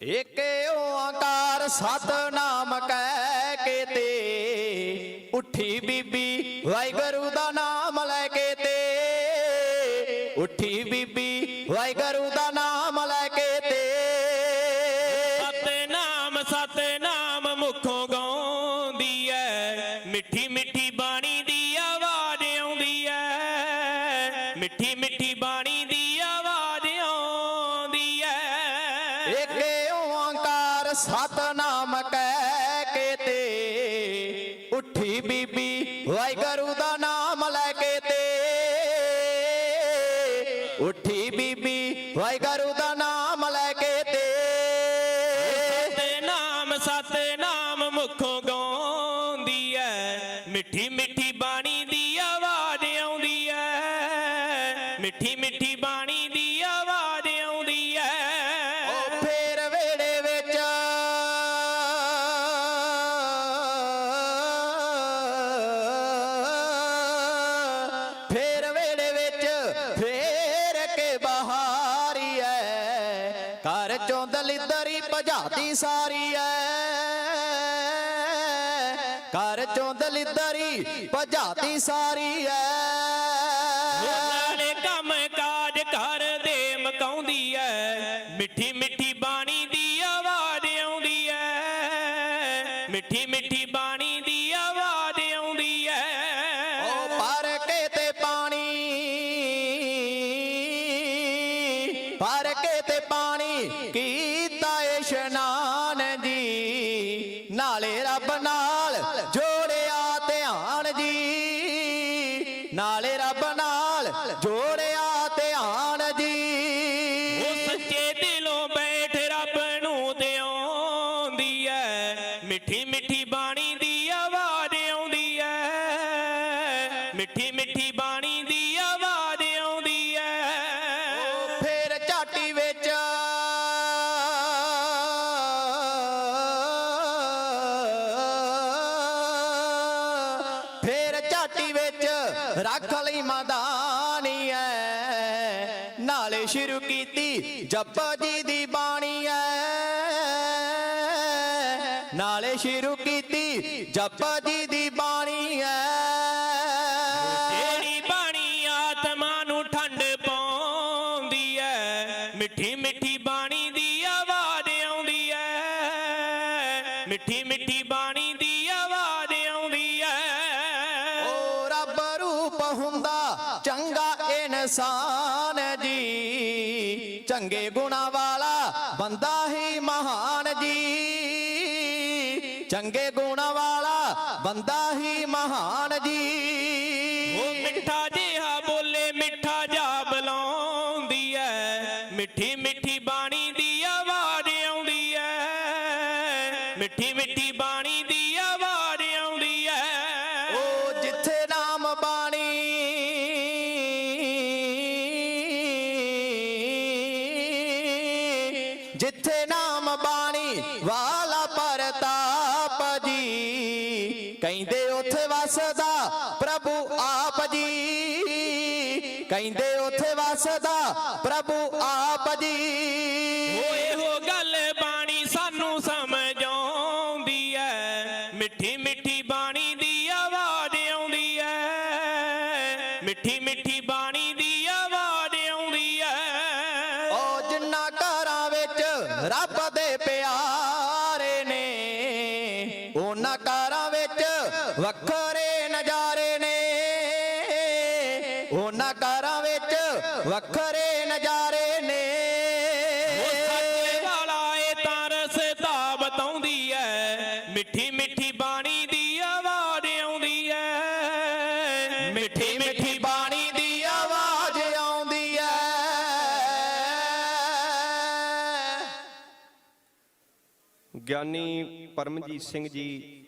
ਏਕ ਓੰਕਾਰ ਸਤਨਾਮ ਕਹਿ ਕੇ ਤੇ, ਉੱਠੀ ਬੀਬੀ ਵਾਹਿਗੁਰੂ ਦਾ ਨਾਮ ਲੈ ਕੇ ਤੇ, ਉੱਠੀ ਬੀਬੀ ਵਾਹਿਗੁਰੂ ਦਾ ਨਾਮ ਲੈ ਕੇ ਤੇ। ਸਤਨਾਮ ਸਤਨਾਮ ਮੁਖੋਂ ਗਾਉਂਦੀ ਐ, ਮਿੱਠੀ ਮਿੱਠੀ ਬਾਣੀ ਦੀ ਆਵਾਜ਼ ਆਉਂਦੀ ਐ, ਮਿੱਠੀ ਮਿੱਠੀ ਬਾਣੀ ਉੱਠੀ ਬੀਬੀ, ਵਾਹਿਗੁਰੂ ਦਾ ਨਾਮ ਲੈ ਕੇ ਤੇ। ਉੱਠੀ ਬੀਬੀ, ਵਾਹਿਗੁਰੂ ਦਾ ਨਾਮ ਲੈ ਕੇ ਤੇ। ਸਤਨਾਮ ਸਤਨਾਮ ਮੁਖੋਂ ਗਾਉਂਦੀ ਐ, ਮਿੱਠੀ ਮਿੱਠੀ ਬਾਣੀ ਦੀ ਘਰ ਚੋਂ ਦਲਿੱਦਰੀ ਭਜਾਤੀ ਸਾਰੀ ਐ। ਘਰ ਚੋਂ ਦਲਿੱਦਰੀ ਭਜਾਤੀ ਸਾਰੀ ਐ। ਨਾਲੇ ਕੰਮ ਕਾਜ ਘਰ ਦੇ ਮਕਾਉਂਦੀ ਐ। ਮਿੱਠੀ ਮਿੱਠੀ ਬਾਣੀ ਦੀ ਆਵਾਜ਼ ਆਉਂਦੀ ਐ। ਮਿੱਠੀ ਮਿੱਠੀ ਬਾਣੀ ਦੀ ਆਵਾਜ਼ ਆਉਂਦੀ ਐ। ਉਹ ਭਰ ਕੇ ਤੇ ਪਾਣੀ ਭਰ ਧਿਆਨ ਜੀ ਨਾਲੇ ਰੱਬ ਨਾਲ ਜੋੜਿਆ ਧਿਆਨ ਜੀ ਉਹ ਸੱਚੇ ਦਿਲੋਂ ਬੈਠ ਰੱਬ ਨੂੰ ਧਿਆਉਂਦੀ ਐ। ਮਿੱਠੀ ਮਿੱਠੀ ਬਾਣੀ ਦੀ ਆਵਾਜ਼ ਆਉਂਦੀ ਐ। ਮਿੱਠੀ ਮਿੱਠੀ ਬਾਣੀ ਦੀ ਫੇਰ ਝਾਟੀ ਵਿੱਚ ਰੱਖ ਲਈ ਮਦਾਨੀ ਐ। ਨਾਲੇ ਸ਼ੁਰੂ ਕੀਤੀ ਜਪ ਜੀ ਦੀ ਬਾਣੀ ਐ। ਨਾਲੇ ਸ਼ੁਰੂ ਕੀਤੀ ਜਪ ਜੀ ਦੀ ਬਾਣੀ ਐ। ਤੇਰੀ ਬਾਣੀ ਆਤਮਾ ਨੂੰ ਠੰਡ ਪਾਉਂਦੀ ਐ, ਮਿੱਠੀ ਮਿੱਠੀ ਹੁੰਦਾ। ਚੰਗਾ ਇਨਸਾਨ ਜੀ। ਚੰਗੇ ਗੁਣਾ ਵਾਲਾ ਬੰਦਾ ਹੀ ਮਹਾਨ ਜੀ। ਚੰਗੇ ਗੁਣਾ ਵਾਲਾ ਬੰਦਾ ਹੀ ਮਹਾਨ ਜੀ। ਉਹ ਮਿੱਠਾ ਜਿਹਾ ਬੋਲੇ, ਮਿੱਠਾ ਜਾ ਬੁਲਾਉਂਦੀ ਐ। ਮਿੱਠੀ ਮਿੱਠੀ ਬਾਣੀ ਦੀ ਆਵਾਜ਼ ਆਉਂਦੀ ਐ। ਮਿੱਠੀ ਮਿੱਠੀ ਬਾਣੀ ਦੀ ਜਿੱਥੇ ਨਾਮ ਬਾਣੀ ਵਾਲਾ ਪਰਤਾਪ ਜੀ, ਕਹਿੰਦੇ ਉਥੇ ਵਸਦਾ ਪ੍ਰਭੂ ਆਪ ਜੀ। ਕਹਿੰਦੇ ਉਥੇ ਵਸਦਾ ਪ੍ਰਭੂ ਆਪ ਜੀ। ਉਹ ਇਹੋ ਗੱਲ ਬਾਣੀ ਸਾਨੂੰ ਸਮਝ ਆਉਂਦੀ ਐ, ਮਿੱਠੀ ਮਿੱਠੀ ਬਾਣੀ ਦੀ ਆਵਾਜ਼ ਆਉਂਦੀ ਐ। ਮਿੱਠੀ ਮਿੱਠੀ ਰੱਬ ਦੇ ਪਿਆਰੇ ਨੇ। ਉਹਨਾਂ ਕਾਰਾਂ ਵਿੱਚ ਵੱਖਰੇ ਨਜ਼ਾਰੇ ਨੇ। ਉਹਨਾਂ ਕਾਰਾਂ ਵਿੱਚ ਵੱਖਰੇ ਨਜ਼ਾਰੇ ਨੇ। ਸੱਚੇ ਵਾਲਾ ਇਹ ਤਾਂ ਰਸਤਾ ਬਤਾਉਂਦੀ ਐ। ਮਿੱਠੀ ਮਿੱਠੀ ਬਾਣੀ ਗਿਆਨੀ ਪਰਮਜੀਤ ਸਿੰਘ ਜੀ